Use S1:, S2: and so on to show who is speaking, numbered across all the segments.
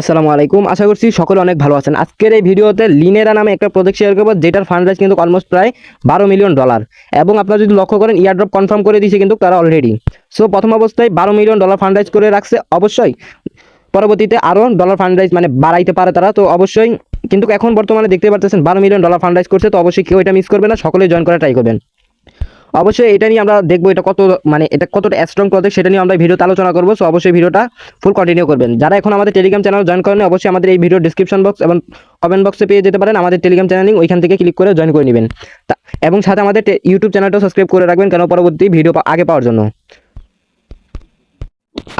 S1: আসসালামু আলাইকুম। আশা করছি সকলে অনেক ভালো আছেন। আজকের এই ভিডিওতে লিনেরা নামে একটা প্রজেক্ট শেয়ার করব, যেটার ফান্ড রাইজ কিন্তু অলমোস্ট প্রায় বারো মিলিয়ন ডলার এবং আপনারা যদি লক্ষ্য করেন ইয়ারড্রপ কনফার্ম করে দিয়েছে কিন্তু তারা অলরেডি সো প্রথম অবস্থায় বারো মিলিয়ন ডলার ফান্ড রাইজ করে রাখছে। অবশ্যই পরবর্তীতে আরও ডলার ফান্ড রাইজ মানে বাড়াইতে পারে তারা। তো অবশ্যই কিন্তু এখন বর্তমানে দেখতে পাচ্ছেন বারো মিলিয়ন ডলার ফান্ড রাইজ করছে। তো অবশ্যই কেউ এটা মিস করবে না। সকলে জয়েন করা ট্রাই করবেন। অবশ্যই এটা নিয়ে আমরা দেখব এটা কত মানে এটা কতটা স্ট্রং প্রজেক্ট সেটা নিয়ে আমরা ভিডিওতে আলোচনা করব। সো অবশ্যই ভিডিওটা ফুল কন্টিনিউ করবেন। যারা এখন আমাদের টেলিগ্রাম চ্যানেল জয়েন করেন অবশ্যই আমাদের এই ভিডিও ডিসক্রিপশন বক্স এবং কমেন্ট বক্সে পেয়ে যেতে পারেন। আমাদের টেলিগ্রাম চ্যানেল ওইখান থেকে ক্লিক করে জয়েন করে নেবেন। এবং সাথে আমাদের ইউটিউব চ্যানেলটাও সাবস্ক্রাইব করে রাখবেন কেন পরবর্তী ভিডিও আগে পাওয়ার জন্য।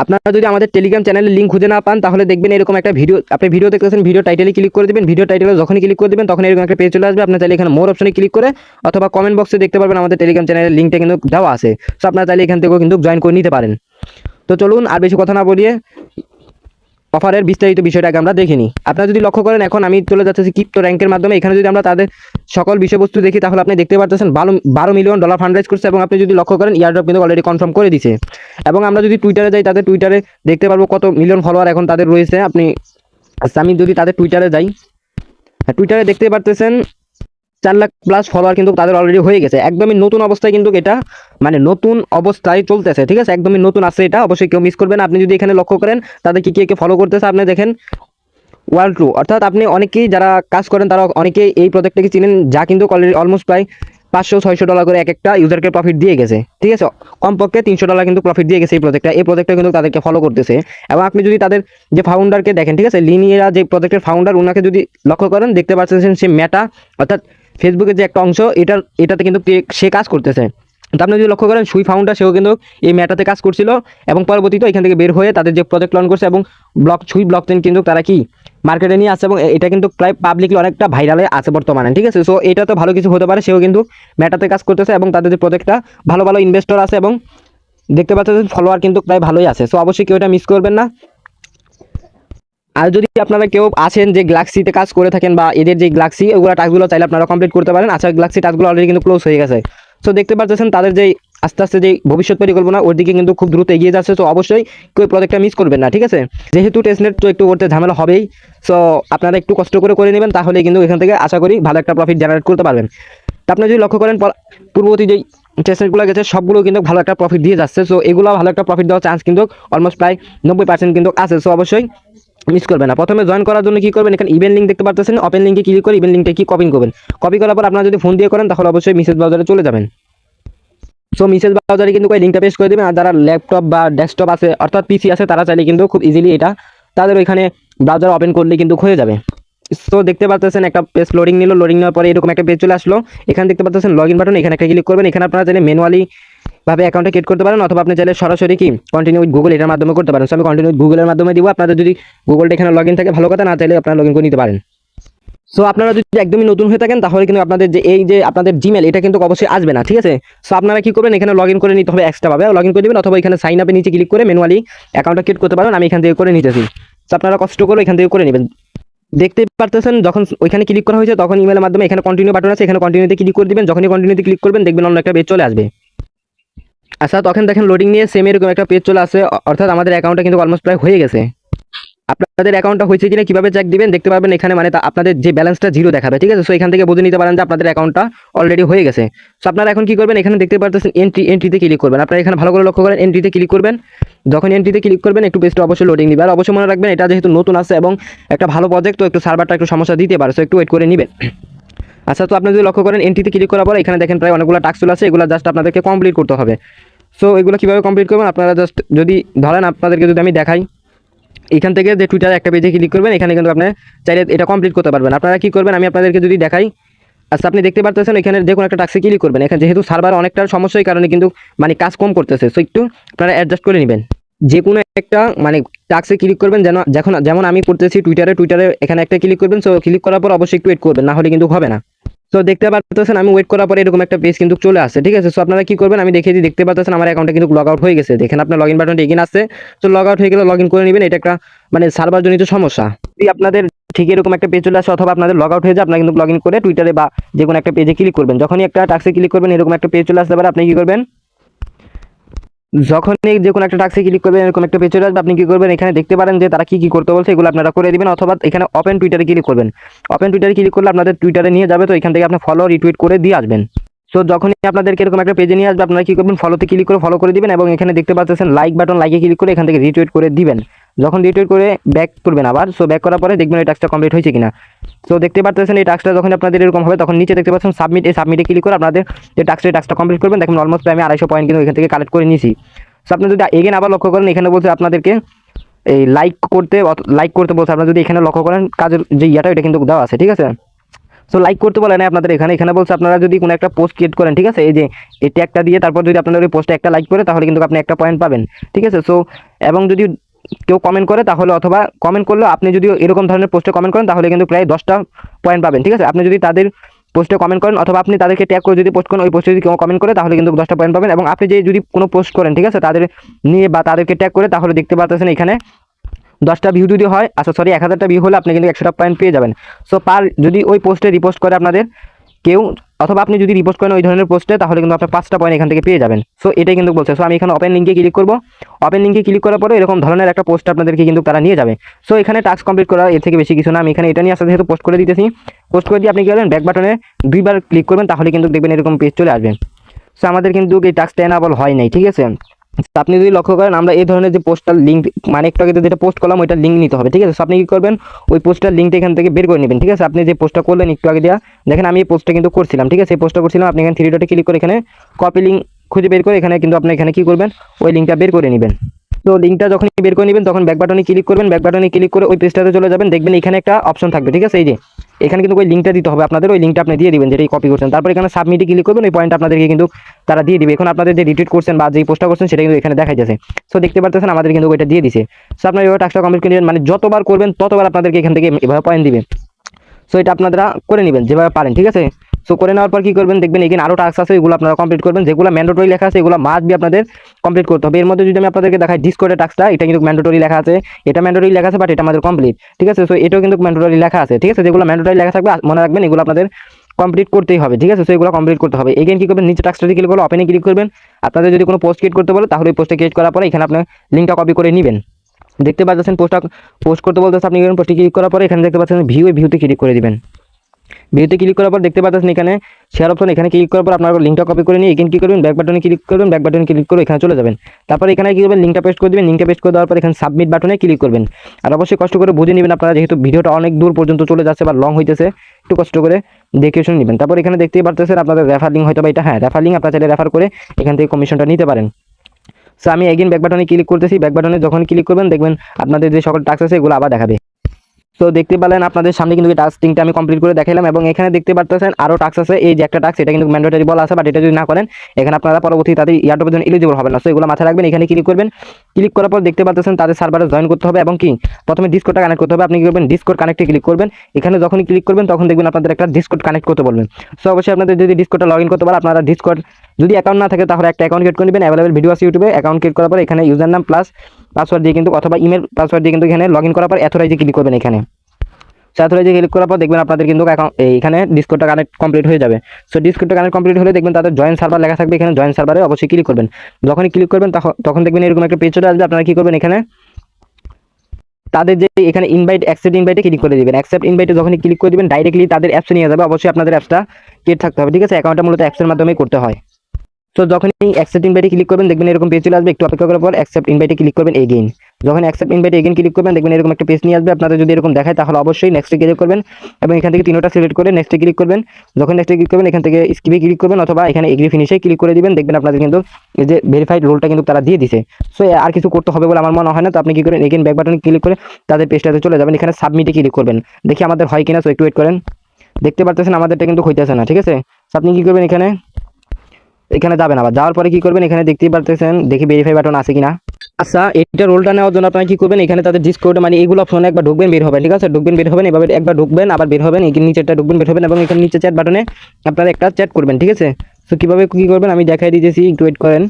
S1: আপনারা যদি আমাদের টেলিগ্রাম চ্যানেলের লিঙ্ক খুঁজে না পান, তাহলে দেখবেন এরকম একটা ভিডিও আপনি ভিডিও দেখতেছেন ভিডিও টাইটেলে ক্লিক করে দেবেন ভিডিও টাইটেলে যখনই ক্লিক করে দেবেন, তখন এরকম একটা পেজ চলে আসবে। আপনার চাইলে এখানে মোর অপশনে ক্লিক করে অথবা কমেন্ট বক্সে দেখতে পারবেন আমাদের টেলিগ্রাম চ্যানেলের লিঙ্কটা কিন্তু দেওয়া আছে। সো আপনারা চাইলে এখান থেকেও কিন্তু জয়েন করে নিতে পারেন। তো চলুন আর বেশি কথা না বলিয়ে অফারের বিস্তারিত বিষয়টাকে আমরা দেখিনি আপনারা যদি লক্ষ্য করেন এখন আমি চলে যাচ্ছি কিপ্টো র্যাঙ্কের মাধ্যমে। এখানে যদি আমরা তাদের সকল বিষয়বস্তু দেখি তাহলে আপনি দেখতে পারতেছেন বারো বারো মিলিয়ন ডলার ফান্ড রাইজ করছে এবং আপনি যদি লক্ষ্য করেন ইয়ারড্রপ কিন্তু অলরেডি কনফার্ম করে দিছে। এবং আমরা যদি টুইটারে যাই তাদের টুইটারে দেখতে পারব কত মিলিয়ন ফলোয়ার এখন তাদের রয়েছে। আপনি আচ্ছা, আমি যদি তাদের টুইটারে যাই হ্যাঁ, টুইটারে দেখতে পারতেছেন চার লাখ প্লাস ফলোয়ার কিন্তু তাদের অলরেডি হয়ে গেছে। একদমই নতুন অবস্থায় কিন্তু এটা মানে নতুন অবস্থায় চলতেছে, ঠিক আছে? একদমই নতুন আছে এটা, অবশ্যই কেউ মিস করবেন আপনি যদি এখানে লক্ষ্য করেন, তাদের কি, কে ফলো করতেছে? আপনি দেখেন ওয়ার্ল্ড ট্রু অর্থাৎ আপনি অনেকেই যারা কাজ করেন, তারা অনেকেই এই প্রজেক্টটাকে চিনেন, যা কিন্তু অলরেডি অলমোস্ট প্রায় পাঁচশো, ছয়শো ডলার করে এক একটা ইউজারকে প্রফিট দিয়ে গেছে, ঠিক আছে? কমপক্ষে তিনশো ডলার কিন্তু প্রফিট দিয়ে গেছে এই প্রজেক্টটা এই প্রজেক্টটা কিন্তু তাদেরকে ফলো করতেছে। এবং আপনি যদি তাদের যে ফাউন্ডারকে দেখেন, ঠিক আছে? লিনিয়া যে প্রজেক্টের ফাউন্ডার ওনাকে যদি লক্ষ্য করেন, দেখতে পাচ্ছেন সে মেটা অর্থাৎ ফেসবুকের যে একটা অংশ, এটার, এটাতে কিন্তু সে কাজ করতেছে। তো আপনি যদি লক্ষ্য করেন, সুই ফাউন্ডার, সেও কিন্তু এই ম্যাটাতে কাজ করছিল এবং পরবর্তীতে এখান থেকে বের হয়ে তাদের যে প্রজেক্ট লঞ্চ করছে এবং ব্লক সুই ব্লক চেন কিন্তু তারা কি মার্কেটে নিয়ে আসছে এবং এটা কিন্তু প্রায় পাবলিকলি অনেকটা ভাইরালে আছে বর্তমানে, ঠিক আছে? সো এটা তো ভালো কিছু হতে পারে, সেও কিন্তু ম্যাটাতে কাজ করতেছে এবং তাদের যে প্রজেক্টটা ভালো ভালো ইনভেস্টর আছে এবং দেখতে পাচ্ছেন ফলোয়ার কিন্তু প্রায় ভালোই আছে। সো অবশ্যই কেউ এটা মিস করবেন না। আর যদি আপনারা কেউ আছেন যে গ্লাক্সিতে কাজ করে থাকেন বা এদের যে গ্লাক্সি ওগুলো টাস্কগুলো চাইলে আপনারা কমপ্লিট করতে পারেন। আচ্ছা গ্লাক্সি টাস্কগুলো অলরেডি কিন্তু ক্লোজ হয়ে গেছে। সো দেখতে পাচ্ছেন তাদের যে আস্তে আস্তে যে ভবিষ্যৎ পরিকল্পনা ওর দিকে কিন্তু খুব দ্রুত এগিয়ে যাচ্ছে। তো অবশ্যই কেউ প্রজেক্টটা মিস করবেন না, ঠিক আছে? যেহেতু টেস্টনেট তো একটু করতে ঝামেলা হবেই। সো আপনারা একটু কষ্ট করে করে নেবেন, তাহলে কিন্তু এখান থেকে আশা করি ভালো একটা প্রফিট জেনারেট করতে পারবেন। তা আপনি যদি লক্ষ্য করেন পূর্ববর্তী যেই টেস্টনেটগুলো গেছে, সবগুলো কিন্তু ভালো একটা প্রফিট দিয়ে যাচ্ছে। সো এগুলো ভালো একটা প্রফিট দেওয়ার চান্স কিন্তু অলমোস্ট প্রায় নব্বই পার্সেন্ট কিন্তু আছে। সো অবশ্যই মিস করবেন না। প্রথমে জয়েন করার জন্য কি করবেন? এখানে ইভেন্ট লিঙ্ক দেখতে পাচ্ছেন ওপেন লিঙ্কে ক্লিক করে ইভেন্ট লিঙ্কটা কি কপি করবেন। কপি করার পর আপনারা যদি ফোন দিয়ে করেন, তাহলে অবশ্যই মেসেজ ব্রাউজারে চলে যাবেন। সো মেসেজ ব্রাউজারে কিন্তু ওই লিঙ্কটা পেস্ট করে দেবেন। আর যারা ল্যাপটপ বা ডেস্কটপ আছে, অর্থাৎ পিসি আছে, তারা চাইলে কিন্তু খুব ইজিলি এটা তাদের ওইখানে ব্রাউজার ওপেন করলে কিন্তু হয়ে যাবে। সো দেখতে পাচ্ছেন একটা পেজ লোডিং নিল। লোডিং নেওয়ার পরে এরকম একটা পেজ চলে আসলো। এখানে দেখতে পাচ্ছেন লগ ইন বাটন এখানে একটা ক্লিক করবেন। এখানে আপনারা চাইলে ম্যানুয়ালি ভাবে অ্যাকাউন্টে ক্রিয়েট করতে পারেন অথবা আপনি চাইলে সরাসরি কি কন্টিনিউ উইথ গুগল এটার মাধ্যমে করতে পারেন। সো আমি কন্টিনিউ গুগলের মাধ্যমে দিব। আপনাদের যদি গুগলটা এখানে লগ থাকে, ভালো কথা। না চাইলে আপনারা লগ করে নিতে পারেন। সো আপনারা যদি একদমই নতুন হয়ে থাকেন, তাহলে কিন্তু আপনাদের যে এই যে আপনাদের জিমেল এটা কিন্তু অবশ্যই আসবে না, ঠিক আছে? সো আপনারা কি করবেন, এখানে লগ ইন করে নিতে হবে এক্সট্রা ভাবে। লগ ইন করে দেবেন অথবা এখানে সাইন আপে নিচে ক্লিক করে ম্যানুয়ালি অ্যাকাউন্টটা ক্রিয়েট করতে পারেন। আমি এখান থেকে করে নিতেছি। সো আপনারা কষ্ট করে এখান থেকে করে নেবেন। দেখতে পারতেছেন, যখন ওইখানে ক্লিক করা হয়েছে, তখন ইমেলের মাধ্যমে এখানে কন্টিনিউ বাটন আছে। এখানে কন্টিনিউতে ক্লিক করে দিবেন। যখনই কন্টিনিউতে ক্লিক করবেন, দেখবেন অন্য একটা পেজ চলে আসবে। আচ্ছা তখন দেখেন লোডিং নিয়ে সেম এরকম একটা পেজ চলে আসে, অর্থাৎ আমাদের অ্যাকাউন্টটা কিন্তু অলমোস্ট প্রায় হয়ে গেছে। আপনাদের অ্যাকাউন্টটা হয়েছে কিনা, কীভাবে চেক দিবেন, দেখতে পারবেন এখানে মানে আপনাদের যে ব্যালেন্সটা জিরো দেখাবে, ঠিক আছে? সো এখান থেকে বুঝে নিতে পারেন যে আপনাদের অ্যাকাউন্টটা অলরেডি হয়ে গেছে। সো আপনারা এখন কি করবেন? এখানে দেখতে পারতেছেন এন্ট্রি এন্ট্রিতে ক্লিক করবেন। আপনারা এখানে ভালো করে লক্ষ্য করেন এন্ট্রিতে ক্লিক করবেন। যখন এন্ট্রিতে ক্লিক করবেন, একটু পেজটা অবশ্যই লোডিং দিবে আর অবশ্যই মনে রাখবেন, এটা যেহেতু নতুন আছে এবং একটা ভালো প্রজেক্ট তো একটু সার্ভারটা একটু সমস্যা দিতে পারে সো একটু ওয়েট করে নেবেন। আচ্ছা তো আপনি যদি লক্ষ্য করেন এন্ট্রিতে ক্লিক করার পর এখানে দেখেন প্রায় অনেকগুলো টাস্ক চলে আছে এগুলো জাস্ট আপনাদেরকে কমপ্লিট করতে হবে। সো এগুলো কীভাবে কমপ্লিট করবেন? আপনারা জাস্ট যদি ধরেন আপনাদেরকে যদি আমি দেখাই, এখান থেকে যে টুইটার একটা পেজে ক্লিক করবেন, এখানে কিন্তু আপনি চাইলে এটা কমপ্লিট করতে পারবেন। আপনারা কী করবেন? আমি আপনাদেরকে যদি দেখাই আচ্ছা আপনি দেখতে পারতেছেন এখানে যে কোনো একটা টাক্সে ক্লিক করবেন। এখানে যেহেতু সার্ভার অনেকটা সমস্যার কারণে কিন্তু মানে কাজ কম করতেছে। সো একটু আপনারা অ্যাডজাস্ট করে নেবেন। যে কোনো একটা মানে টাক্সে ক্লিক করবেন, যেন যখন যেমন আমি করতেছি টুইটারে টুইটারে এখানে একটা ক্লিক করবেন। সো ক্লিক করার পর অবশ্যই একটু ওয়েট করবেন, না হলে কিন্তু হবে না। তো দেখতে পাচ্ছেন আমি ওয়েট করার পরে এরকম একটা পেজ কিন্তু চলে আসে ঠিক আছে? সো আপনারা কি করবেন? আমি দেখিয়ে দিই, দেখতে পাচ্ছেন আমার অ্যাকাউন্টে কিন্তু লগ আউট হয়ে গেছে। দেখেন, আপনার লগ ইন বাটনটা এগিয়ে আসছে। তো লগ আউট হয়ে গেলে লগ ইন করে নেবেন, এটা একটা মানে সার্ভার জনিত সমস্যা। যদি আপনাদের ঠিক এরকম একটা পেজ চলে আসে অথবা আপনাদের লগ আউট হয়ে যায়, আপনারা কিন্তু লগ ইন করে টুইটারে বা যে কোনো একটা পেজে ক্লিক করবেন। যখনই একটা টাক্সে ক্লিক করবেন, এরকম একটা পেজ চলে আসতে পারে, আপনি কি করবেন? যখনই যে কোনো একটা টাক্সে ক্লিক করবেন, এরকম একটা পেজ চলে আসবে, আপনি কি করবেন? এখানে দেখতে পারেন যে তারা কি কি করতে বলছে, এগুলো আপনারা করে দিবেন, অথবা এখানে ওপেন টুইটারে ক্লিক করবেন। ওপেন টুইটারে ক্লিক করলে আপনাদের টুইটারে নিয়ে যাবে, তো এখান থেকে আপনি ফলো রিটুইট করে দিয়ে আসবেন। সো যখনই আপনাদেরকে এরকম একটা পেজে নিয়ে আসবে, আপনারা কি করবেন? ফলোতে ক্লিক করে ফলো করে দিবেন এবং এখানে দেখতে পাচ্ছেন লাইক বাটন লাইকে ক্লিক করে এখান থেকে রিটুইট করে দিবেন। যখন রিটুইট করে ব্যাক করবেন আবার সো ব্যাক করার পরে দেখবেন এই টাস্কটা কমপ্লিট হয়েছে কিনা। সো দেখতে পাচ্ছেন এই টাস্কটা যখন আপনাদের এরকম হবে, তখন নিচে দেখতে পাচ্ছেন সাবমিট এই সাবমিটে ক্লিক করে আপনাদের যে টাস্কটা টাস্কটা কমপ্লিট করবেন। দেখুন অলমোস্ট আমি আড়াইশো পয়েন্ট কিন্তু এখান থেকে কালেক্ট করে নিয়েছি। সো আপনি যদি এগেন আবার লক্ষ্য করেন, এখানে বলছে আপনাদেরকে এই লাইক করতে লাইক করতে বলছে। আপনারা যদি এখানে লক্ষ্য করেন, কাজের যে ইয়াটা, এটা কিন্তু দেওয়া আছে, ঠিক আছে? সো লাইক করতে বলে না আপনাদের এখানে এখানে বলছে আপনারা যদি কোনো একটা পোস্ট ক্রিয়েট করেন, ঠিক আছে? এই যে এই ট্যাগটা দিয়ে তারপর যদি আপনাদের ওই পোস্টে একটা লাইক করে, তাহলে কিন্তু আপনি একটা পয়েন্ট পাবেন, ঠিক আছে? সো এবং যদি কেউ কমেন্ট করে, তাহলে অথবা কমেন্ট করলেও আপনি যদি এরকম ধরনের পোস্টে কমেন্ট করেন, তাহলে কিন্তু প্রায় দশটা পয়েন্ট পাবেন, ঠিক আছে? আপনি যদি তাদের পোস্টে কমেন্ট করেন, অথবা আপনি তাদেরকে ট্যাগ করে যদি পোস্ট করেন, ওই পোস্টে যদি কেউ কমেন্ট করে, তাহলে কিন্তু দশটা পয়েন্ট পাবেন, এবং আপনি যে, যদি কোনো পোস্ট করেন, ঠিক আছে? তাদের নিয়ে বা তাদেরকে ট্যাগ করে, তাহলে দেখতে পাচ্ছেন এখানে দশটা ভিউ যদি হয় আচ্ছা সরি এক হাজারটা ভিউ হলে আপনি কিন্তু একশোটা পয়েন্ট পেয়ে যাবেন। সো পার যদি ওই পোস্টে রিপোস্ট করে আপনাদের কেউ, অথবা আপনি যদি রিপোস্ট করেন ওই ধরনের পোস্টে তাহলে কিন্তু আপনার পাঁচটা পয়েন্ট এখান থেকে পেয়ে যাবেন। সো এটাই কিন্তু বলছে। সো আমি এখানে ওপেন লিঙ্কে ক্লিক করব। ওপেন লিঙ্কে ক্লিক করার পরে এরকম ধরনের একটা পোস্ট আপনাদেরকে কিন্তু তারা নিয়ে যাবে। সো এখানে টাস্ক কমপ্লিট করা এর থেকে বেশি কিছু না। আমি এখানে এটা নিয়ে আসলে যেহেতু পোস্ট করে দিতেছি পোস্ট করে দিয়ে আপনি কি করবেন? ব্যাক বাটনে দুইবার ক্লিক করবেন, তাহলে কিন্তু দেখবেন এরকম পেজ চলে আসবে। সো আমাদের কিন্তু এই টাস্কটা এনাবল হয় নাই, ঠিক আছে? আপনি যদি লক্ষ্য করেন, আমরা এই ধরনের যে পোস্টার লিঙ্ক মানে একটু আগে যেটা পোস্ট করলাম ওইটা লিঙ্ক নিতে হবে, ঠিক আছে? আপনি কি করবেন? ওই পোস্টার লিঙ্কটা এখান থেকে বের করে নেবেন, ঠিক আছে? আপনি যে পোস্টটা করলেন একটু আগে দেওয়া দেখেন আমি এই পোস্টটা কিন্তু করছিলাম, ঠিক আছে? এই পোস্টটা করছিলাম, আপনি এখানে থ্রি ডটে ক্লিক করে এখানে কপি লিঙ্ক খুঁজে বের করে এখানে কিন্তু আপনি এখানে কি করবেন? ওই লিঙ্কটা বের করে নেবেন। তো লিঙ্কটা যখন বের করে নেবেন, তখন ব্যাক বাটনে ক্লিক করবেন ব্যাক বাটনে ক্লিক করে ওই পেজটাতে চলে যাবেন, দেখবেন এখানে একটা অপশন থাকবে, ঠিক আছে? এই যে, এখানে কিন্তু ওই লিঙ্কটা দিতে হবে আপনাদের, ওই লিঙ্কটা আপনি দিয়ে দিবেন যেটাই কপি করছেন। তারপর এখানে সাবমিটে ক্লিক করবেন, ওই পয়েন্ট আপনাদেরকে কিন্তু তারা দিয়ে দিবে। এখন আপনাদের যে রিটুইট করছেন বা যে পোস্টটা করছেন, সেটা কিন্তু এখানে দেখা যাচ্ছে সো দেখতে পাচ্ছেন আমাদের কিন্তু ওইটা দিয়ে দিছে। সো আপনার এভাবে টাস্কটা কমপ্লিট করে নেবেন মানে যতবার করবেন, ততবার আপনাদেরকে এখান থেকে এভাবে পয়েন্ট দিবে। সো এটা আপনারা করে নেবেন, যেভাবে পারেন, ঠিক আছে? সো করে নেওয়ার পর কি করবেন? দেখবেন এখানে আরও টাস্ক আছে, এগুলো আপনারা কমপ্লিট করবেন। যেগুলো ম্যান্ডেটরি লেখা আছে, এগুলো মাস্ট বি আপনাদের কমপ্লিট করতে হবে। এর মধ্যে যদি আমি আপনাদেরকে দেখাই ডিসকোডের টাস্কটা এটা কিন্তু ম্যান্ডেটরি লেখা আছে। এটা ম্যান্ডেটরি লেখা আছে বাট এটা আমাদের কমপ্লিট ঠিক আছে? সো এটাও কিন্তু ম্যান্ডেটরি লেখা আছে। ঠিক আছে? যেগুলো ম্যান্ডেটরি লেখা থাকবে মনে রাখবেন এগুলো আপনাদের কমপ্লিট করতেই হবে। ঠিক আছে? সো এগুলো কমপ্লিট করতে হবে। এগেন কি করবেন? নিচে টাস্কটা ক্লিক করলে ওপেনে ক্লিক করবেন। আপনাদের যদি কোনো পোস্ট ক্রিয়েট করতে বলে, তাহলে ওই পোস্টে ক্রিয়েট করার পরে এখানে আপনার লিঙ্কটা কপি করে নেবেন। দেখতে পাচ্ছেন পোস্টটা পোস্ট করতে বলতেছে আপনি পোস্টে ক্লিক করার পরে এখানে দেখতে পাচ্ছেন ভিউ ভিউতে ক্লিক করে দিবেন। ভিডিওতে ক্লিক করার পর দেখতে পাচ্ছেন এখানে শেয়ার অপশন এখানে ক্লিক করার পর আপনার লিঙ্কটা কপি করে নিয়ে এখানে কি করবেন? ব্যাক বাটনে ক্লিক করবেন ব্যাক বাটনে ক্লিক করে এখানে চলে যাবেন। তারপর এখানে কি করবেন? লিঙ্কটা পেস্ট করে দেবেন লিঙ্কটা পেস্ট করে দেওয়ার পর এখানে সাবমিট বাটনে ক্লিক করবেন। আর অবশ্যই কষ্ট করে বুঝে নেবেন আপনারা, যেহেতু ভিডিওটা অনেক দূর পর্যন্ত চলে যাচ্ছে বা লং হইতেছে, একটু কষ্ট করে দেখে শুনে নেবেন। তারপর এখানে দেখতেই পারতেছেন আপনাদের রেফার লিঙ্ক হয়তো বা এটা হ্যাঁ রেফার লিঙ্ক আপনারা চাইলে রেফার করে এখান থেকে কমিশনটা নিতে পারেন। সো আমি এগেন ব্যাক বাটনে ক্লিক করতেছি। ব্যাক বাটনে যখন ক্লিক করবেন, দেখবেন আপনাদের যে সকল টাস্ক আছে, এগুলো আবার দেখাবে। তো দেখতে পেলেন আপনাদের সামনে কিন্তু টাস্ক তিনটা আমি কমপ্লিট করে দেখালাম এবং এখানে দেখতে পারতেছেন আরও টাস্ক আছে। এই যে একটা টাস্ক এটা কিন্তু ম্যান্ডেটরি বলা আছে বাট এটা যদি না করেন, এখানে আপনারা পরবর্তী তাদের ইয়ারটপের জন্য এলিজিবল হবে না। সো এগুলো মাথায় রাখবেন, এখানে ক্লিক করবেন। ক্লিক করার পর দেখতে পাচ্ছেন তাদের সার্ভারে জয়েন করতে হবে এবং কি? প্রথমে ডিসকোডটা কানেক্ট করতে হবে। আপনি কি করবেন? ডিসকোড কানেক্টে ক্লিক করবেন। এখানে যখনই ক্লিক করবেন, তখন দেখবেন আপনাদের একটা ডিসকোড কানেক্ট করতে বলবেন। সো অবশ্যই আপনাদের যদি ডিসকোডটা লগ ইন করতে পারেন, আপনারা ডিসকোড যদি অ্যাকাউন্ট না থাকে, তাহলে একটা অ্যাকাউন্ট ক্রিয়েট করে নেবেন। অ্যাভেলেবল ভিডিও আছে ইউটিউবে অ্যাকাউন্ট ক্রিয়েট করার পর এখানে ইউজার নাম প্লাস পাসওয়ার্ড দিয়ে কিন্তু অথবা ইমেল পাসওয়ার্ড দিয়ে কিন্তু এখানে লগ ইন করার পর এথোরাইজে ক্লিক করবেন এখানে। সাথে ক্লিক করার পর দেখবেন আপনাদের কিন্তু এইখানে ডিসকোডটা কানেক্ট কমপ্লিট হয়ে যাবে। সো ডিসকোডটা কানেক্ট কমপ্লিট হলে দেখবেন তাদের জয়েন সার্ভার লেখা থাকবে এখানে জয়েন সার্ভারে অবশ্যই ক্লিক করবেন। যখনই ক্লিক করবেন তখন দেখবেন এরকম একটা পেজ চলে আসবে, আপনারা কি করবেন এখানে? তাদের যে এখানে ইনভাইট অ্যাকসেপ্ট ইনভাইটে ক্লিক করে দেবেন। অ্যাকসেপ্ট ইনভাইটে যখনই ক্লিক করে দিবেন ডাইরেক্টলি তাদের অ্যাপসে নিয়ে যাবে, অবশ্যই আপনাদের অ্যাপসটা ক্রিয়েট থাকতে হবে, ঠিক আছে? অ্যাকাউন্টটা মূলত অ্যাপসের মাধ্যমেই করতে হয়। তো যখনই অ্যাকসেপ্ট ইনভাইটে ক্লিক করবেন, দেখবেন এরকম পেজ চলে আসবে। একটু অপেক্ষা করার পর অ্যাকসেপ্ট ইনভাইটে ক্লিক করবেন এগেইন যখন অ্যাকসেপ্ট ইনভাইটে এগেইন ক্লিক করবেন, দেখবেন এরকম একটা পেজ নিয়ে আসবে। আপনাদের যদি এরকম দেখায়, তাহলে অবশ্যই নেক্সটে ক্লিক করবেন এবং এখান থেকে তিনটা সিলেক্ট করে নেক্সটে ক্লিক করবেন। যখন নেক্সটে ক্লিক করবেন, এখান থেকে স্কিপে ক্লিক করবেন অথবা এখানে এগ্রি ফিনিশে ক্লিক করে দিবেন। দেখবেন আপনাদের কিন্তু এই যে ভেরিফাইড রোলটা কিন্তু তারা দিয়ে দিছে। সো আর কিছু করতে হবে বলে আমার মনে হয় না। তো আপনি কি করেন এগেইন ব্যাক বাটন ক্লিক করে তাদের পেজটাতে চলে যাবেন। এখানে সাবমিটে ক্লিক করবেন। দেখি আমাদের হয় কিনা। সো একটু ওয়েট করেন। দেখতে পারতেছেন, আমাদেরটা কিন্তু হইতেছে না, ঠিক আছে? আপনি কি করবেন এখানে? এখানে যাবেন আবার। যাওয়ার পরে কি করবেন? এখানে দেখতেই পারতেছেন, দেখি ভেরিফাই বাটন আছে কিনা। আচ্ছা এটা রোলটা নেওয়ার জন্য আপনারা কি করবেন? এখানে তাদের ডিসকোড মানে এগুলো অপশনে একবার ঢুকবেন, বের হবেন, ঠিক আছে? ঢুকবেন, বের হবেন, এভাবে একবার ঢুকবেন, আবার বের হবেন এখানে নিচেরটা ঢুকবেন, বের হবেন, এবং এখানে নিচে চ্যাট বাটনে আপনারা একটা চ্যাট করবেন, ঠিক আছে? তো কীভাবে কী করবেন? আমি দেখাই দিতেছি, একটু ওয়েট করেন।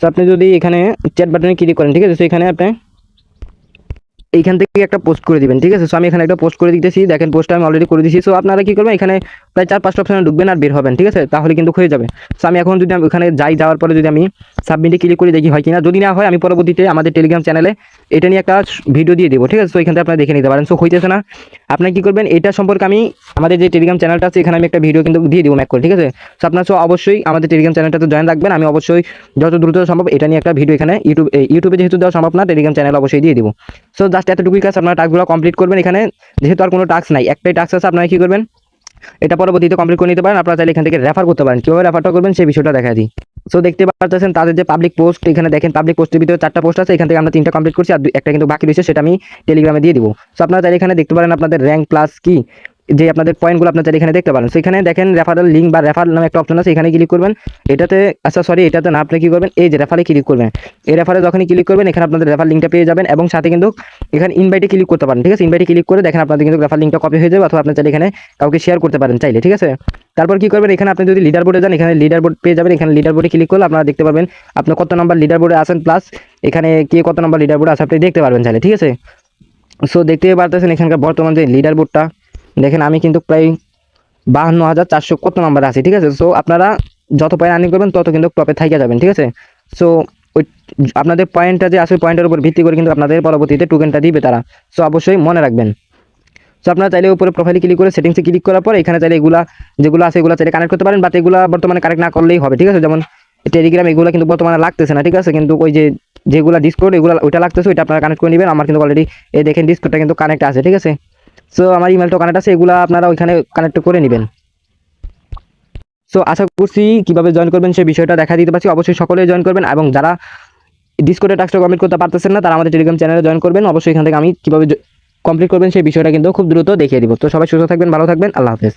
S1: তো আপনি যদি এখানে চ্যাট বাটনে ক্লিক করেন, ঠিক আছে? তো এখানে আপনি এইখান থেকে একটা পোস্ট করে দিবেন, ঠিক আছে? সো আমি এখানে একটা পোস্ট করে দিতেছি, দেখেন পোস্টটা আমি অলরেডি করে দিয়েছি। সো আপনারা কি করবেন? এখানে প্রায় চার পাঁচটা অপশানে ঢুকবেন আর বের হবেন, ঠিক আছে? তাহলে কিন্তু হয়ে যাবে। সো আমি এখন যদি ওখানে যাই, যাওয়ার পরে যদি আমি সাবমিটে ক্লিক করে, দেখি হয় কিনা। যদি না হয়, আমি পরবর্তীতে আমাদের টেলিগ্রাম চ্যানেলে এটা নিয়ে একটা ভিডিও দিয়ে দেবো, ঠিক আছে? তো এখান থেকে আপনারা দেখে নিতে পারেন। সো হইতেছে না। আপনার কি করবেন, এটা সম্পর্কে আমি আমাদের যে টেলিগ্রাম চ্যানেলটা আছে, এখানে আমি একটা ভিডিও কিন্তু দিয়ে দেবো ম্যাক করে, ঠিক আছে? সো আপনার সো অবশ্যই আমাদের টেলিগ্রাম চ্যানেলটাতে জয়েন রাখবেন। আমি অবশ্যই যত দ্রুত সম্ভব এটা নিয়ে একটা ভিডিও এখানে ইউটিউব ইউটিউবে যেহেতু দেওয়া সম্ভব না টেলিগ্রাম চ্যানেল অবশ্যই দিয়ে দিব। সো জাস্ট এতটুকুই কাজ আপনারা টাস্কগুলো কমপ্লিট করবেন এখানে। যেহেতু আর কোনো টাস্ক নাই, একটাই টাস্ক আছে, আপনারা কি করবেন? এটা পরবর্তীতে কমপ্লিট করে নিতে পারেন। আপনারা চাইলে এখান থেকে রেফার করতে পারেন। কীভাবে রেফারটা করবেন, সেই বিষয়টা দেখা দিই। সো দেখতে পাচ্ছেন তাদের যে পাবলিক পোস্ট এখানে দেখেন পাবলিক পোস্টের ভিতরে চারটা পোস্ট আছে। এখান থেকে আমরা তিনটা কমপ্লিট করছি, আর একটা কিন্তু বাকি রয়েছে, সেটা আমি টেলিগ্রামে দিয়ে দিব। সো আপনারা চাইলে এখানে দেখতে পারেন আপনাদের র্যাঙ্ক প্লাস কি। যে আপনাদের পয়েন্টগুলো আপনার এখানে দেখতে পারেন। সেখানে দেখেন রেফারেল লিঙ্ক বা রেফার নামে একটা অপশন আছে এখানে ক্লিক করবেন। এটাতে আচ্ছা সরি এটাতে না আপনি কি করবেন? এই যে রেফারে ক্লিক করবেন। এই রেফারে যখনই ক্লিক করবেন, এখানে আপনাদের রেফার লিঙ্কটা পেয়ে যাবেন এবং সাথে কিন্তু এখানে ইনভাইটে ক্লিক করতে পারেন, ঠিক আছে? ইনভাইটে ক্লিক করে দেখেন আপনাদের কিন্তু রেফার লিঙ্কটা কপি হয়ে যাবে অথবা আপনার এখানে কাউকে শেয়ার করতে পারেন চাইলে, ঠিক আছে? তারপর কি করবেন? এখানে আপনি যদি লিডার বোর্ডে যান, এখানে লিডার বোর্ড পেয়ে যাবেন। এখানে লিডার বোর্ডে ক্লিক করলে আপনারা দেখতে পারবেন আপনি কত নাম্বার লিডার বোর্ডে আছেন প্লাস এখানে কে কত নাম্বার লিডার বোর্ডে আছে আপনি দেখতে পারবেন চাইলে, ঠিক আছে? সো দেখতে পারতেছেন এখানকার বর্তমান যে লিডার বোর্ডটা দেখেন আমি কিন্তু প্রায় বাহান্ন হাজার চারশো কত নাম্বার আছে, ঠিক আছে? সো আপনারা যত পয়েন্ট আর্নিং করবেন, তত কিন্তু টপে থাইকা যাবেন, ঠিক আছে? সো ওই আপনাদের পয়েন্টটা যে আছে পয়েন্টের উপর ভিত্তি করে কিন্তু আপনাদের পরবর্তীতে টোকেনটা দিবে তারা। সো অবশ্যই মনে রাখবেন। সো আপনারা চাইলে উপরে প্রোফাইলে ক্লিক করে সেটিংসে ক্লিক করার পর, এখানে চাইলে এগুলা যেগুলো আছে, এগুলো চাইলে কানেক্ট করতে পারেন বাট এগুলো বর্তমানে কানেক্ট না করলেই হবে, ঠিক আছে? যেমন টেলিগ্রাম এগুলো কিন্তু বর্তমানে লাগতেছে না, ঠিক আছে? কিন্তু ওই যে যেগুলো ডিসকোড এগুলো ওইটা লাগতেছে, ওইটা আপনারা কানেক্ট করে নেবেন। আমার কিন্তু অলরেডি এই দেখেন ডিসকোডটা কিন্তু কানেক্ট আছে, ঠিক আছে? সো আমার ইমেল ইমেলটা কানেক্ট আছে, এগুলো আপনারা ওইখানে কানেক্ট করে নেবেন। সো আশা করছি কীভাবে জয়েন করবেন সেই বিষয়টা দেখা দিতে পারছি। অবশ্যই সকলে জয়েন করবেন এবং যারা ডিসকোডে টাস্কটা কমপ্লিট করতে পারতেছেন না, তারা আমাদের টেলিগ্রাম চ্যানেলে জয়েন করবেন। অবশ্যই এখান থেকে আমি কীভাবে কমপ্লিট করবেন সেই বিষয়টা কিন্তু খুব দ্রুত দেখিয়ে দিব। তো সবাই সুস্থ থাকবেন, ভালো থাকবেন। আল্লাহ হাফেজ।